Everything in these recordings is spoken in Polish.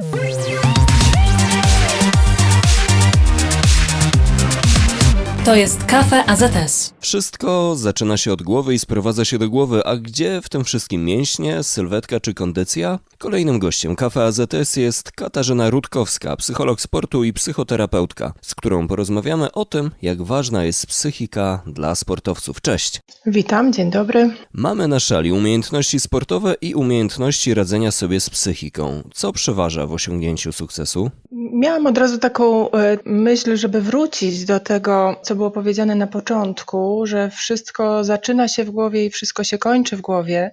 Bye. To jest Kafe AZS. Wszystko zaczyna się od głowy i sprowadza się do głowy, a gdzie w tym wszystkim mięśnie, sylwetka czy kondycja? Kolejnym gościem Kafe AZS jest Katarzyna Rutkowska, psycholog sportu i psychoterapeutka, z którą porozmawiamy o tym, jak ważna jest psychika dla sportowców. Cześć! Witam, dzień dobry. Mamy na szali umiejętności sportowe i umiejętności radzenia sobie z psychiką. Co przeważa w osiągnięciu sukcesu? Miałam od razu taką e, myśl, żeby wrócić do tego, co było powiedziane na początku, że wszystko zaczyna się w głowie i wszystko się kończy w głowie.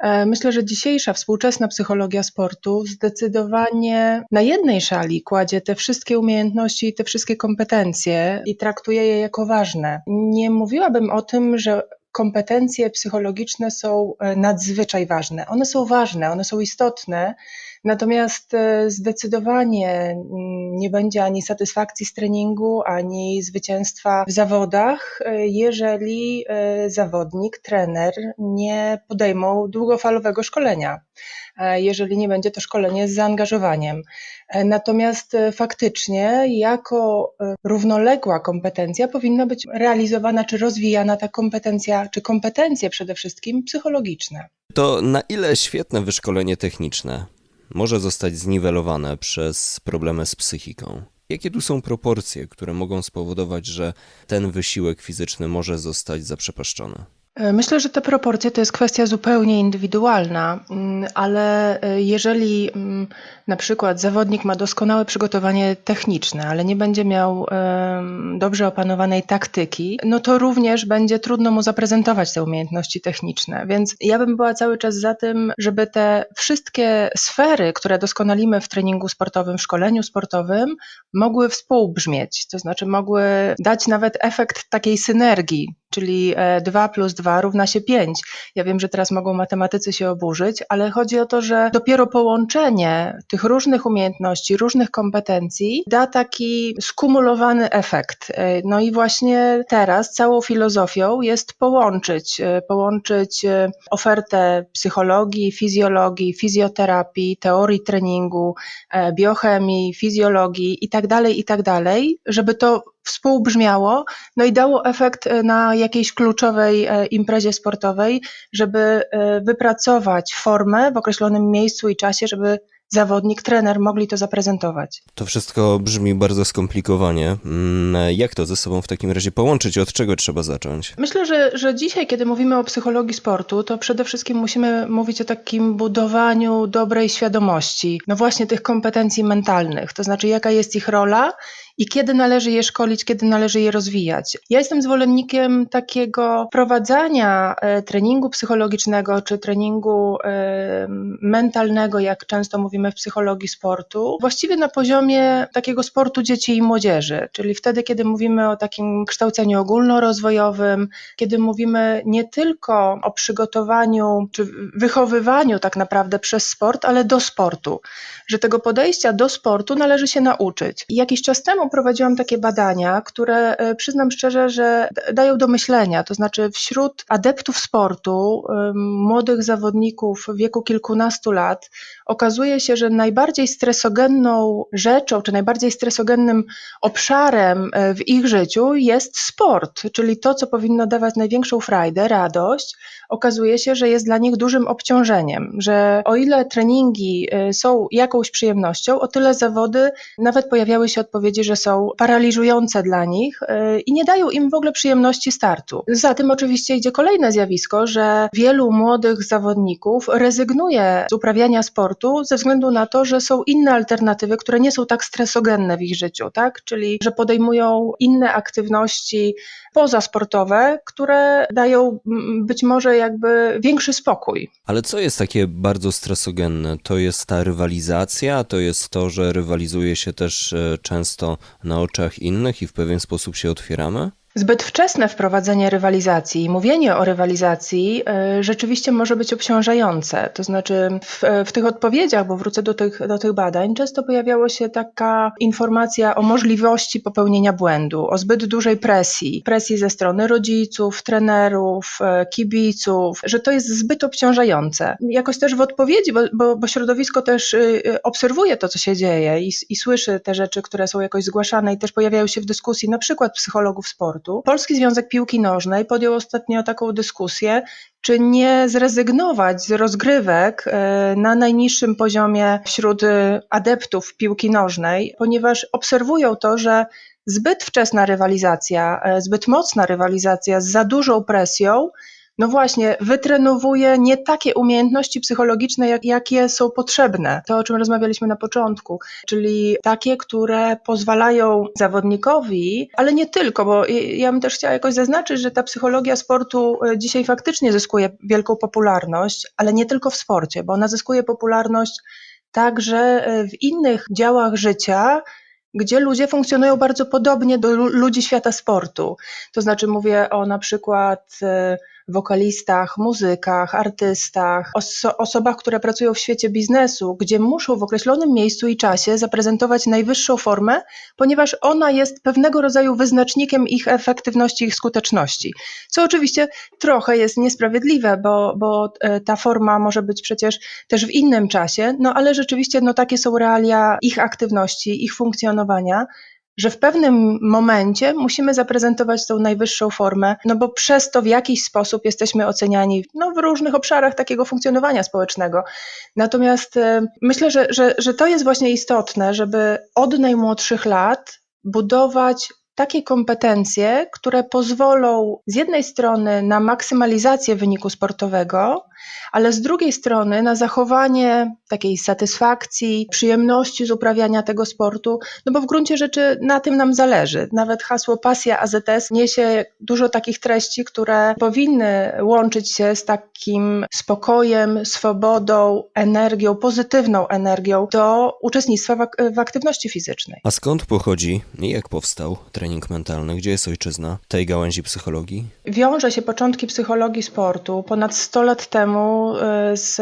E, Myślę, że dzisiejsza współczesna psychologia sportu zdecydowanie na jednej szali kładzie te wszystkie umiejętności i te wszystkie kompetencje i traktuje je jako ważne. Nie mówiłabym o tym, że kompetencje psychologiczne są e, nadzwyczaj ważne. One są ważne, one są istotne, Natomiast e, zdecydowanie mm, nie będzie ani satysfakcji z treningu, ani zwycięstwa w zawodach, e, jeżeli e, zawodnik, trener nie podejmą długofalowego szkolenia, jeżeli nie będzie to szkolenie z zaangażowaniem. Natomiast faktycznie, jako równoległa kompetencja, powinna być realizowana czy rozwijana ta kompetencja, czy kompetencje przede wszystkim psychologiczne. To na ile świetne wyszkolenie techniczne może zostać zniwelowane przez problemy z psychiką? Jakie tu są proporcje, które mogą spowodować, że ten wysiłek fizyczny może zostać zaprzepaszczony? E, Myślę, że te proporcje to jest kwestia zupełnie indywidualna, mm, ale e, jeżeli mm, na przykład zawodnik ma doskonałe przygotowanie techniczne, ale nie będzie miał dobrze opanowanej taktyki, no to również będzie trudno mu zaprezentować te umiejętności techniczne. Więc ja bym była cały czas za tym, żeby te wszystkie sfery, które doskonalimy w treningu sportowym, w szkoleniu sportowym, mogły współbrzmieć, to znaczy mogły dać nawet efekt takiej synergii, czyli e, 2 plus 2 równa się 5. Ja wiem, że teraz mogą matematycy się oburzyć, ale chodzi o to, że dopiero połączenie tych różnych umiejętności, różnych kompetencji da taki skumulowany efekt. E, No i właśnie teraz całą filozofią jest połączyć, e, połączyć e, ofertę psychologii, fizjologii, fizjoterapii, teorii treningu, biochemii, fizjologii i tak dalej, i tak żeby to współbrzmiało, no i dało efekt na jakiejś kluczowej imprezie sportowej, żeby wypracować formę w określonym miejscu i czasie, żeby zawodnik, trener mogli to zaprezentować. To wszystko brzmi bardzo skomplikowanie. Mm, Jak to ze sobą w takim razie połączyć? Od czego trzeba zacząć? Myślę, że, że dzisiaj, kiedy mówimy o psychologii sportu, to przede wszystkim musimy mówić o takim budowaniu dobrej świadomości, no właśnie tych kompetencji mentalnych, to znaczy jaka jest ich rola i kiedy należy je szkolić, kiedy należy je rozwijać. Ja jestem zwolennikiem takiego wprowadzania e, treningu psychologicznego czy treningu e, mentalnego, jak często mówimy w psychologii sportu, właściwie na poziomie takiego sportu dzieci i młodzieży, czyli wtedy, kiedy mówimy o takim kształceniu ogólnorozwojowym, kiedy mówimy nie tylko o przygotowaniu czy wychowywaniu tak naprawdę przez sport, ale do sportu, że tego podejścia do sportu należy się nauczyć. I jakiś czas temu prowadziłam takie badania, które e, przyznam szczerze, że dają do myślenia, to znaczy wśród adeptów sportu, młodych zawodników w wieku kilkunastu lat, okazuje się, że najbardziej stresogenną rzeczą, czy najbardziej stresogennym obszarem e, w ich życiu jest sport, czyli to, co powinno dawać największą frajdę, radość, okazuje się, że jest dla nich dużym obciążeniem, że o ile treningi e, są jakąś przyjemnością, o tyle zawody nawet pojawiały się odpowiedzi, że są paraliżujące dla nich e, i nie dają im w ogóle przyjemności startu. Za tym oczywiście idzie kolejne zjawisko, że wielu młodych zawodników rezygnuje z uprawiania sportu ze względu na to, że są inne alternatywy, które nie są tak stresogenne w ich życiu, tak? Czyli że podejmują inne aktywności pozasportowe, które dają być może jakby większy spokój. Ale co jest takie bardzo stresogenne? To jest ta rywalizacja, to jest to, że rywalizuje się też e, często na oczach innych i w pewien sposób się otwieramy? Zbyt wczesne wprowadzenie rywalizacji i mówienie o rywalizacji y, rzeczywiście może być obciążające. To znaczy, w, w tych odpowiedziach, bo wrócę do tych, do tych badań, często pojawiała się taka informacja o możliwości popełnienia błędu, o zbyt dużej presji, presji ze strony rodziców, trenerów, y, kibiców, że to jest zbyt obciążające. Jakoś też w odpowiedzi, bo, bo, bo środowisko też y, y, obserwuje to, co się dzieje i, i słyszy te rzeczy, które są jakoś zgłaszane i też pojawiają się w dyskusji, na przykład psychologów sportu. Polski Związek Piłki Nożnej podjął ostatnio taką dyskusję, czy nie zrezygnować z rozgrywek e, na najniższym poziomie wśród e, adeptów piłki nożnej, ponieważ obserwują to, że zbyt wczesna rywalizacja, e, zbyt mocna rywalizacja z za dużą presją no właśnie, wytrenowuje nie takie umiejętności psychologiczne, jak, jakie są potrzebne. To, o czym rozmawialiśmy na początku, czyli takie, które pozwalają zawodnikowi, ale nie tylko, bo ja bym też chciała jakoś zaznaczyć, że ta psychologia sportu e, dzisiaj faktycznie zyskuje wielką popularność, ale nie tylko w sporcie, bo ona zyskuje popularność także e, w innych działach życia, gdzie ludzie funkcjonują bardzo podobnie do ludzi świata sportu. To znaczy mówię o na przykład e, wokalistach, muzykach, artystach, oso osobach, które pracują w świecie biznesu, gdzie muszą w określonym miejscu i czasie zaprezentować najwyższą formę, ponieważ ona jest pewnego rodzaju wyznacznikiem ich efektywności, ich skuteczności. Co oczywiście trochę jest niesprawiedliwe, bo, bo e, ta forma może być przecież też w innym czasie, no ale rzeczywiście no, takie są realia ich aktywności, ich funkcjonowania że w pewnym momencie musimy zaprezentować tą najwyższą formę, no bo przez to w jakiś sposób jesteśmy oceniani no, w różnych obszarach takiego funkcjonowania społecznego. Natomiast e, myślę, że, że, że to jest właśnie istotne, żeby od najmłodszych lat budować takie kompetencje, które pozwolą z jednej strony na maksymalizację wyniku sportowego, ale z drugiej strony na zachowanie takiej satysfakcji, przyjemności z uprawiania tego sportu, no bo w gruncie rzeczy na tym nam zależy. Nawet hasło Pasja AZS niesie dużo takich treści, które powinny łączyć się z takim spokojem, swobodą, energią, pozytywną energią do uczestnictwa w, w aktywności fizycznej. A skąd pochodzi i jak powstał trening mentalny? Gdzie jest ojczyzna tej gałęzi psychologii? Wiąże się początki psychologii sportu ponad 100 lat temu y, z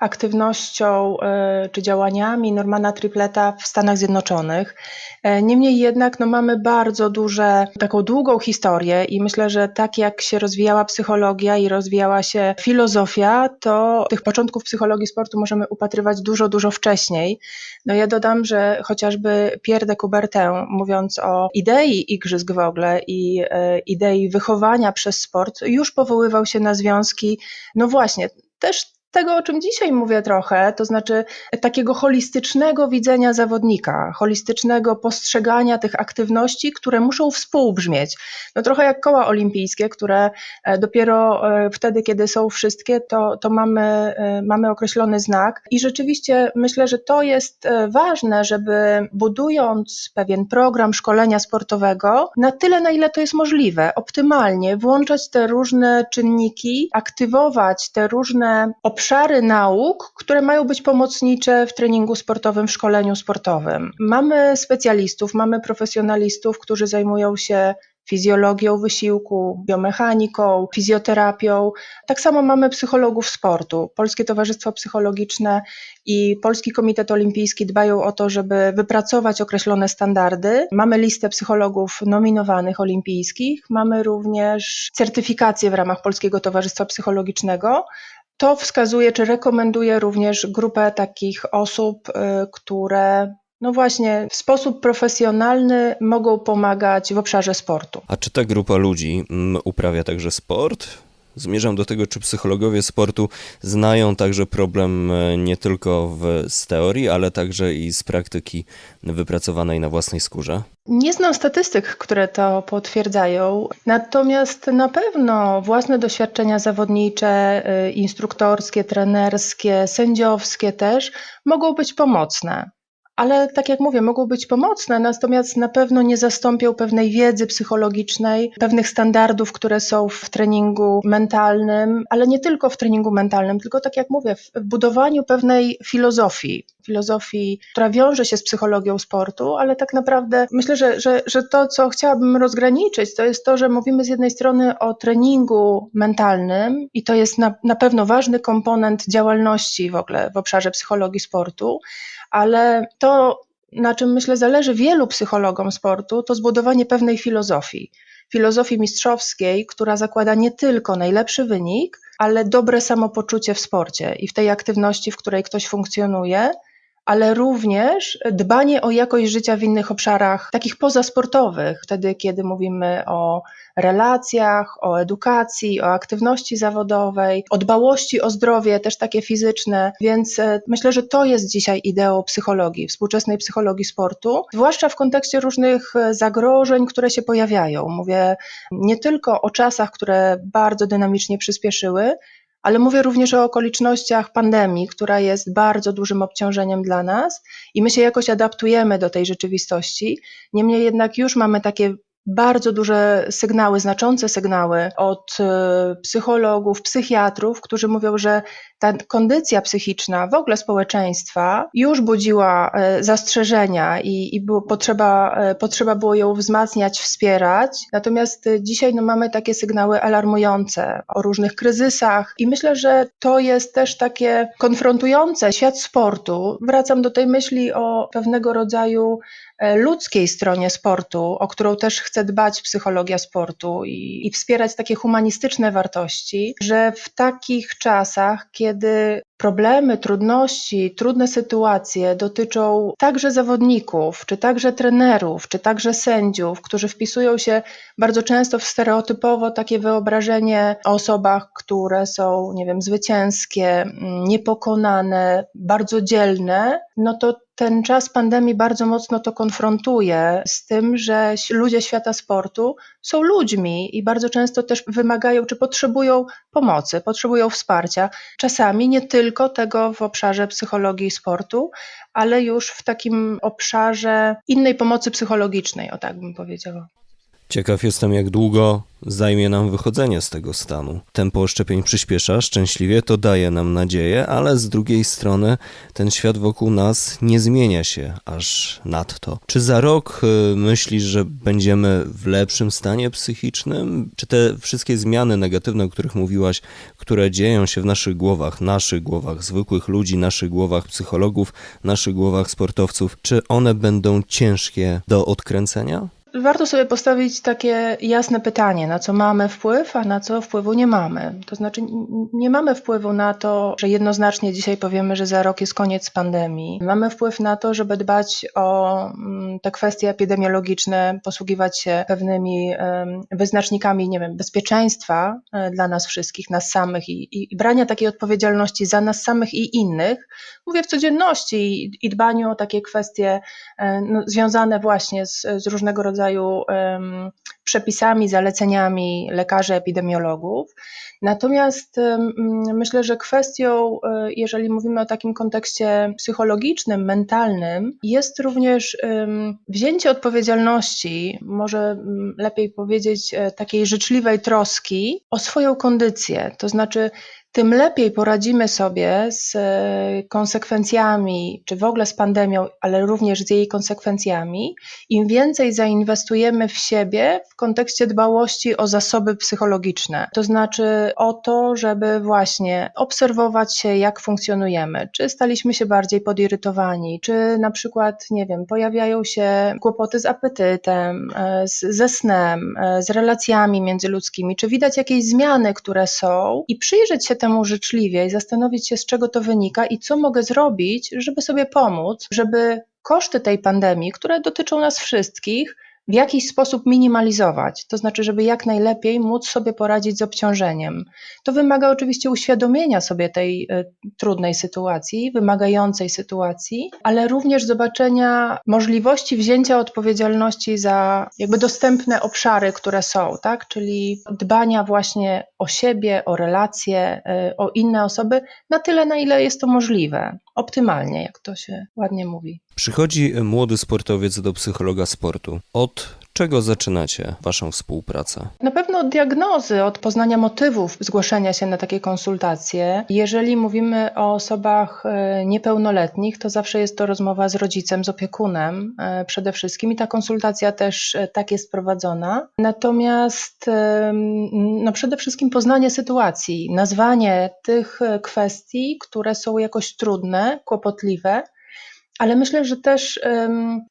aktywnością y, czy działaniami Normana Tripleta w Stanach Zjednoczonych. E, niemniej jednak no, mamy bardzo duże, taką długą historię i myślę, że tak jak się rozwijała psychologia i rozwijała się filozofia, to tych początków psychologii sportu możemy upatrywać dużo, dużo wcześniej. No ja dodam, że chociażby Pierre de Coubertin, mówiąc o idei igrzysk w ogóle i e, idei wychowania przez sport, już powoływał się na związki, no właśnie, też tego, o czym dzisiaj mówię trochę, to znaczy takiego holistycznego widzenia zawodnika, holistycznego postrzegania tych aktywności, które muszą współbrzmieć. No trochę jak koła olimpijskie, które e, dopiero e, wtedy, kiedy są wszystkie, to, to mamy, e, mamy określony znak. I rzeczywiście myślę, że to jest ważne, żeby budując pewien program szkolenia sportowego, na tyle, na ile to jest możliwe, optymalnie włączać te różne czynniki, aktywować te różne obszary, obszary nauk, które mają być pomocnicze w treningu sportowym, w szkoleniu sportowym. Mamy specjalistów, mamy profesjonalistów, którzy zajmują się fizjologią wysiłku, biomechaniką, fizjoterapią. Tak samo mamy psychologów sportu. Polskie Towarzystwo Psychologiczne i Polski Komitet Olimpijski dbają o to, żeby wypracować określone standardy. Mamy listę psychologów nominowanych olimpijskich, mamy również certyfikację w ramach Polskiego Towarzystwa Psychologicznego. To wskazuje, czy rekomenduje również grupę takich osób, y, które no właśnie w sposób profesjonalny mogą pomagać w obszarze sportu. A czy ta grupa ludzi mm, uprawia także sport? Zmierzam do tego, czy psychologowie sportu znają także problem e, nie tylko w, z teorii, ale także i z praktyki wypracowanej na własnej skórze? Nie znam statystyk, które to potwierdzają, natomiast na pewno własne doświadczenia zawodnicze, e, instruktorskie, trenerskie, sędziowskie też mogą być pomocne ale tak jak mówię, mogą być pomocne, natomiast na pewno nie zastąpią pewnej wiedzy psychologicznej, pewnych standardów, które są w treningu mentalnym, ale nie tylko w treningu mentalnym, tylko tak jak mówię, w budowaniu pewnej filozofii. filozofii, która wiąże się z psychologią sportu, ale tak naprawdę myślę, że, że, że to, co chciałabym rozgraniczyć, to jest to, że mówimy z jednej strony o treningu mentalnym i to jest na, na pewno ważny komponent działalności w ogóle w obszarze psychologii sportu, ale to, na czym myślę zależy wielu psychologom sportu, to zbudowanie pewnej filozofii. Filozofii mistrzowskiej, która zakłada nie tylko najlepszy wynik, ale dobre samopoczucie w sporcie i w tej aktywności, w której ktoś funkcjonuje, ale również dbanie o jakość życia w innych obszarach, takich pozasportowych, wtedy, kiedy mówimy o relacjach, o edukacji, o aktywności zawodowej, o dbałości o zdrowie, też takie fizyczne. Więc e, myślę, że to jest dzisiaj ideą psychologii, współczesnej psychologii sportu, zwłaszcza w kontekście różnych e, zagrożeń, które się pojawiają. Mówię nie tylko o czasach, które bardzo dynamicznie przyspieszyły, ale mówię również o okolicznościach pandemii, która jest bardzo dużym obciążeniem dla nas i my się jakoś adaptujemy do tej rzeczywistości. Niemniej jednak już mamy takie bardzo duże sygnały, znaczące sygnały od e, psychologów, psychiatrów, którzy mówią, że ta kondycja psychiczna w ogóle społeczeństwa już budziła e, zastrzeżenia i, i było potrzeba, e, potrzeba było ją wzmacniać, wspierać. Natomiast dzisiaj no, mamy takie sygnały alarmujące o różnych kryzysach i myślę, że to jest też takie konfrontujące świat sportu. Wracam do tej myśli o pewnego rodzaju E, ludzkiej stronie sportu, o którą też chce dbać psychologia sportu i, i wspierać takie humanistyczne wartości, że w takich czasach, kiedy kiedy problemy, trudności, trudne sytuacje dotyczą także zawodników, czy także trenerów, czy także sędziów, którzy wpisują się bardzo często w stereotypowo takie wyobrażenie o osobach, które są, nie wiem, zwycięskie, mm, niepokonane, bardzo dzielne, no to ten czas pandemii bardzo mocno to konfrontuje z tym, że ludzie świata sportu są ludźmi i bardzo często też wymagają czy potrzebują pomocy, potrzebują wsparcia. Czasami nie tylko tego w obszarze psychologii sportu, ale już w takim obszarze innej pomocy psychologicznej, o tak bym powiedziała. Ciekaw jestem, jak długo zajmie nam wychodzenie z tego stanu. Tempo szczepień przyspiesza, szczęśliwie to daje nam nadzieję, ale z drugiej strony ten świat wokół nas nie zmienia się aż nadto. Czy za rok y, myślisz, że będziemy w lepszym stanie psychicznym? Czy te wszystkie zmiany negatywne, o których mówiłaś, które dzieją się w naszych głowach, naszych głowach zwykłych ludzi, naszych głowach psychologów, naszych głowach sportowców, czy one będą ciężkie do odkręcenia? Warto sobie postawić takie jasne pytanie, na co mamy wpływ, a na co wpływu nie mamy. To znaczy, nie mamy wpływu na to, że jednoznacznie dzisiaj powiemy, że za rok jest koniec pandemii. Mamy wpływ na to, żeby dbać o mm, te kwestie epidemiologiczne, posługiwać się pewnymi wyznacznikami, nie wiem, bezpieczeństwa e, dla nas wszystkich, nas samych i, i, brania takiej odpowiedzialności za nas samych i innych. Mówię w codzienności i, i dbaniu o takie kwestie e, no, związane właśnie z, z różnego rodzaju rodzaju przepisami, zaleceniami lekarzy, epidemiologów. Natomiast myślę, że kwestią, e, jeżeli mówimy o takim kontekście psychologicznym, mentalnym, jest również wzięcie odpowiedzialności, może lepiej powiedzieć, e, takiej życzliwej troski o swoją kondycję. To znaczy, tym lepiej poradzimy sobie z e, konsekwencjami, czy w ogóle z pandemią, ale również z jej konsekwencjami, im więcej zainwestujemy w siebie w kontekście dbałości o zasoby psychologiczne. To znaczy o to, żeby właśnie obserwować się, jak funkcjonujemy, czy staliśmy się bardziej podirytowani, czy na przykład, nie wiem, pojawiają się kłopoty z apetytem, e, ze snem, e, z relacjami międzyludzkimi, czy widać jakieś zmiany, które są? I przyjrzeć się temu życzliwie i zastanowić się, z czego to wynika i co mogę zrobić, żeby sobie pomóc, żeby koszty tej pandemii, które dotyczą nas wszystkich, w jakiś sposób minimalizować, to znaczy, żeby jak najlepiej móc sobie poradzić z obciążeniem. To wymaga oczywiście uświadomienia sobie tej y, trudnej sytuacji, wymagającej sytuacji, ale również zobaczenia możliwości wzięcia odpowiedzialności za jakby dostępne obszary, które są, tak? Czyli dbania właśnie o siebie, o relacje, y, o inne osoby na tyle, na ile jest to możliwe. Optymalnie, jak to się ładnie mówi. Przychodzi młody sportowiec do psychologa sportu. Od czego zaczynacie waszą współpracę? Na pewno od diagnozy, od poznania motywów zgłoszenia się na takie konsultacje. Jeżeli mówimy o osobach e, niepełnoletnich, to zawsze jest to rozmowa z rodzicem, z opiekunem e, przede wszystkim i ta konsultacja też e, tak jest prowadzona. Natomiast no przede wszystkim poznanie sytuacji, nazwanie tych kwestii, które są jakoś trudne, kłopotliwe. Ale myślę, że też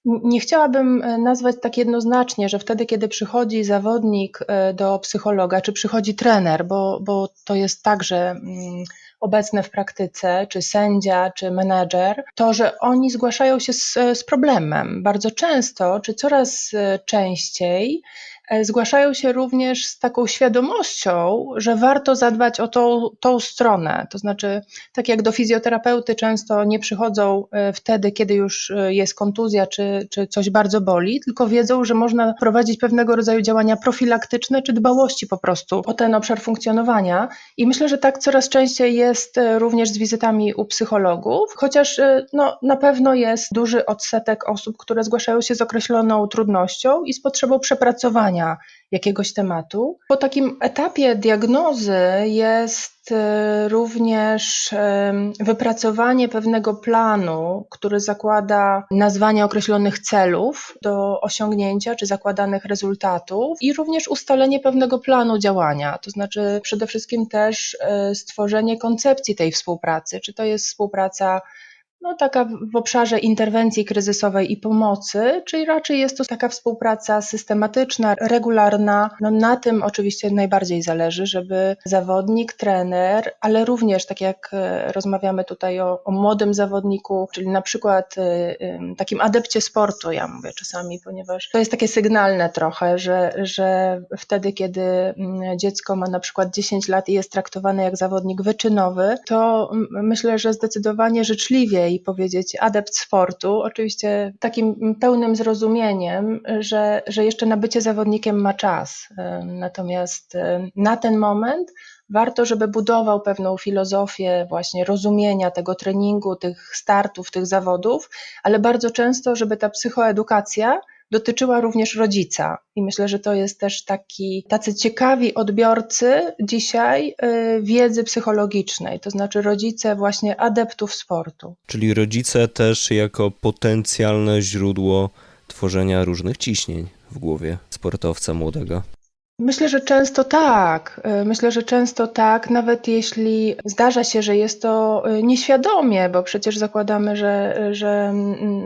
nie chciałabym e, nazwać tak jednoznacznie, że wtedy, kiedy przychodzi zawodnik e, do psychologa, czy przychodzi trener, bo, bo to jest także mm, obecne w praktyce, czy sędzia, czy menedżer, to że oni zgłaszają się z, z problemem. Bardzo często, czy coraz e, częściej, e, zgłaszają się również z taką świadomością, że warto zadbać o tą, tą stronę. To znaczy, tak jak do fizjoterapeuty często nie przychodzą e, wtedy, kiedy już e, jest kontuzja czy, czy coś bardzo boli, tylko wiedzą, że można prowadzić pewnego rodzaju działania profilaktyczne czy dbałości po prostu o ten obszar funkcjonowania. I myślę, że tak coraz częściej jest e, również z wizytami u psychologów, chociaż e, no, na pewno jest duży odsetek osób, które zgłaszają się z określoną trudnością i z potrzebą przepracowania jakiegoś tematu. Po takim etapie diagnozy jest e, również wypracowanie pewnego planu, który zakłada nazwanie określonych celów do osiągnięcia czy zakładanych rezultatów i również ustalenie pewnego planu działania, to znaczy przede wszystkim też e, stworzenie koncepcji tej współpracy. Czy to jest współpraca no, taka w obszarze interwencji kryzysowej i pomocy, czyli raczej jest to taka współpraca systematyczna, regularna. No, na tym oczywiście najbardziej zależy, żeby zawodnik, trener, ale również, tak jak e, rozmawiamy tutaj o, o młodym zawodniku, czyli na przykład y, takim adepcie sportu, ja mówię czasami, ponieważ to jest takie sygnalne trochę, że, że wtedy, kiedy mm, dziecko ma na przykład 10 lat i jest traktowane jak zawodnik wyczynowy, to myślę, że zdecydowanie życzliwiej powiedzieć adept sportu, oczywiście takim pełnym zrozumieniem, że, że jeszcze na bycie zawodnikiem ma czas. Natomiast na ten moment warto, żeby budował pewną filozofię właśnie rozumienia tego treningu, tych startów, tych zawodów, ale bardzo często, żeby ta psychoedukacja dotyczyła również rodzica. I myślę, że to jest też taki, tacy ciekawi odbiorcy dzisiaj y, wiedzy psychologicznej, to znaczy rodzice właśnie adeptów sportu. Czyli rodzice też jako potencjalne źródło tworzenia różnych ciśnień w głowie sportowca młodego. Myślę, że często tak. Y, Myślę, że często tak, nawet jeśli zdarza się, że jest to y, nieświadomie, bo przecież zakładamy, że, że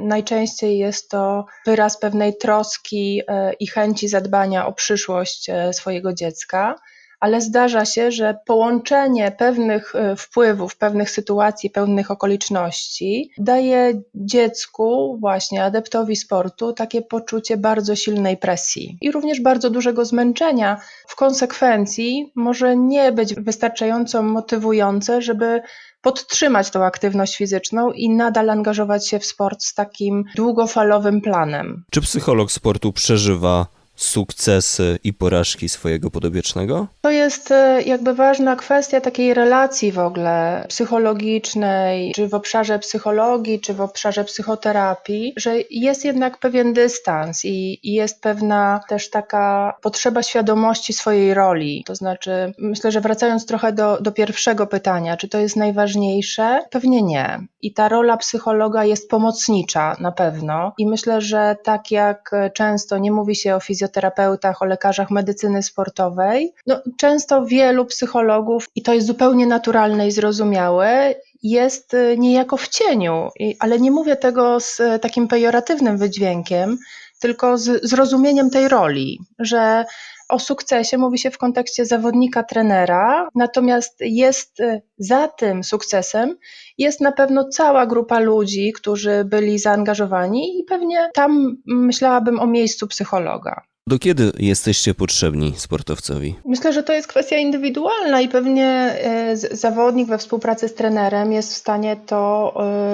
najczęściej jest to wyraz pewnej troski y, i chęci zadbania o przyszłość swojego dziecka. Ale zdarza się, że połączenie pewnych y, wpływów, pewnych sytuacji, pewnych okoliczności daje dziecku, właśnie adeptowi sportu, takie poczucie bardzo silnej presji i również bardzo dużego zmęczenia. W konsekwencji może nie być wystarczająco motywujące, żeby podtrzymać tą aktywność fizyczną i nadal angażować się w sport z takim długofalowym planem. Czy psycholog sportu przeżywa sukcesy i porażki swojego podobiecznego? To jest e, jakby ważna kwestia takiej relacji w ogóle psychologicznej, czy w obszarze psychologii, czy w obszarze psychoterapii, że jest jednak pewien dystans i, i jest pewna też taka potrzeba świadomości swojej roli. To znaczy, myślę, że wracając trochę do, do pierwszego pytania, czy to jest najważniejsze? Pewnie nie. I ta rola psychologa jest pomocnicza na pewno. I myślę, że tak jak często nie mówi się o fizjoterapeutach, o lekarzach medycyny sportowej, no, często wielu psychologów, i to jest zupełnie naturalne i zrozumiałe, jest y, niejako w cieniu, ale nie mówię tego z y, takim pejoratywnym wydźwiękiem, tylko z zrozumieniem tej roli, że o sukcesie mówi się w kontekście zawodnika, trenera, natomiast jest y, za tym sukcesem jest na pewno cała grupa ludzi, którzy byli zaangażowani i pewnie tam myślałabym o miejscu psychologa. Do kiedy jesteście potrzebni sportowcowi? Myślę, że to jest kwestia indywidualna i pewnie e, zawodnik we współpracy z trenerem jest w stanie to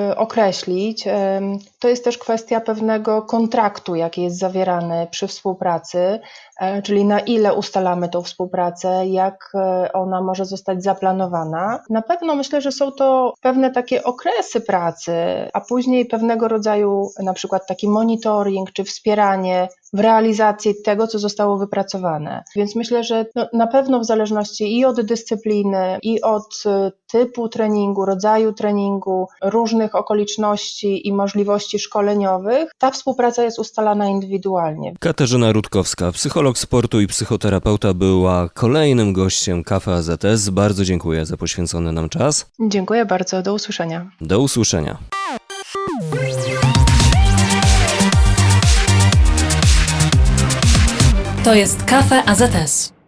e, określić. Em, To jest też kwestia pewnego kontraktu, jaki jest zawierany przy współpracy, e, czyli na ile ustalamy tą współpracę, jak e, ona może zostać zaplanowana. Na pewno myślę, że są to pewne takie okresy pracy, a później pewnego rodzaju na przykład taki monitoring czy wspieranie w realizacji tego, co zostało wypracowane. Więc myślę, że no, na pewno w zależności i od dyscypliny, i od y, typu treningu, rodzaju treningu, różnych okoliczności i możliwości szkoleniowych, ta współpraca jest ustalana indywidualnie. Katarzyna Rutkowska, psycholog sportu i psychoterapeuta, była kolejnym gościem Kafe AZS. Bardzo dziękuję za poświęcony nam czas. Dziękuję bardzo, do usłyszenia. Do usłyszenia. To jest Kafe AZS.